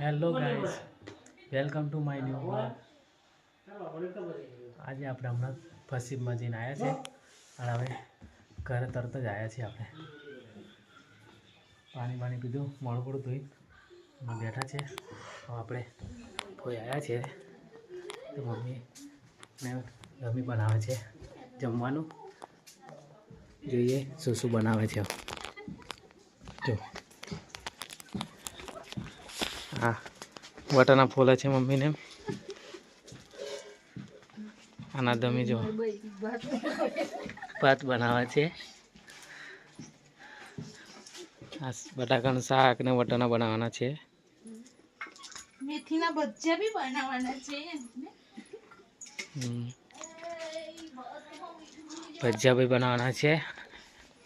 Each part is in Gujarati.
Hello guys welcome to my new આજે આપણે હમણાં ફસીબમાં જઈને આવ્યા છે અને હવે ઘરે તરત જ આવ્યા છીએ આપણે. પાણી પાણી પીધું, મોડું મોડું ધોઈ. બેઠા છે હવે આપણે કોઈ આવ્યા છે તો મમ્મી ને મમ્મી બનાવે છે જમવાનું. જોઈએ શું શું બનાવે છે. જો. હા વટાણા ફોલા છે મમ્મીને. આના દમી જો. ભાત બનાવે છે. આ બટાકાનું શાક ને વટાણા બનાવવાના છે. મેથીના ભજીયા બી બનાવવાના છે. ભજીયા બી બનાવવાના છે.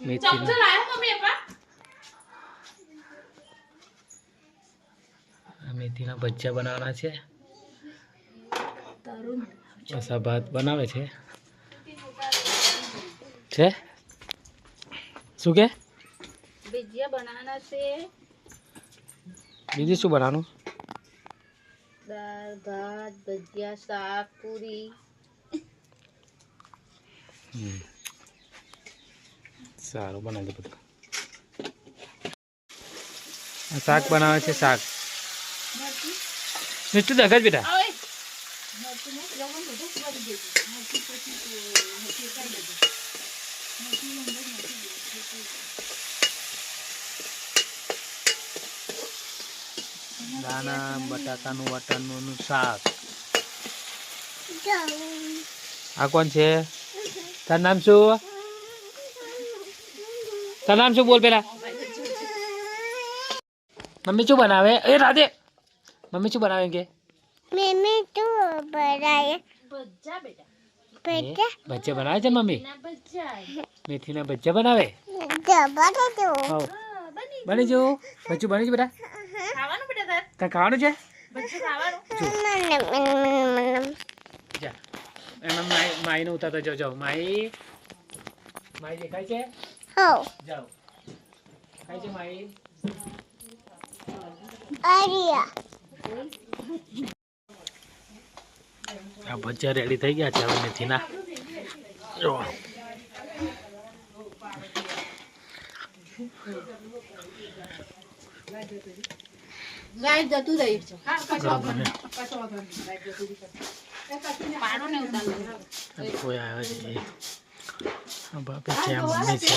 મેથીના ચમચો લાયો મમ્મી એપા આ મેથીના ભજીયા બનાવવાના છે. બસ ભાત બનાવે છે. છે? શું કે? ભજીયા બનાવવાના છે. બીજું શું બનાવવાનું? દાળ ભાત ભજીયા શાક પૂરી. સારું બનાવી દે બધું. શાક બનાવે છે શાક. મીઠું દગજ બેટા. દાણા બટાકાનું વટાણાનું શાક. આ કોણ છે? તાર નામ શું? તાર નામ શું બોલ પેલા? મમ્મી શું બનાવે? એ રાધે. મમ્મી શું બનાવે કે? મેં તો બનાવે ભજીયા બેટા. બેટા એ, બનાવે છે મમ્મી? ના મેથીના ભજીયા બનાવે? બની જો જવું બની ગયું બેટા? ખાવાનું બેટા તાર? તાર ખાવાનું છે? ભજીયા ખાવાનું? એમાં માઈ માઈને ઉતારતા જાઓ જાઓ. માઈ માઈ દેખાય છે? જાઓ. ખાય છે માઈ? આરિયા. આ ભજીયા રેડી થઈ ગયા છે હવે મેથીના જો ગાય જતું રહી છે ગરમ બને પાડો ને ઉતાર અને કોઈ આવ્યો છે આ બાપી છે આ મમ્મી છે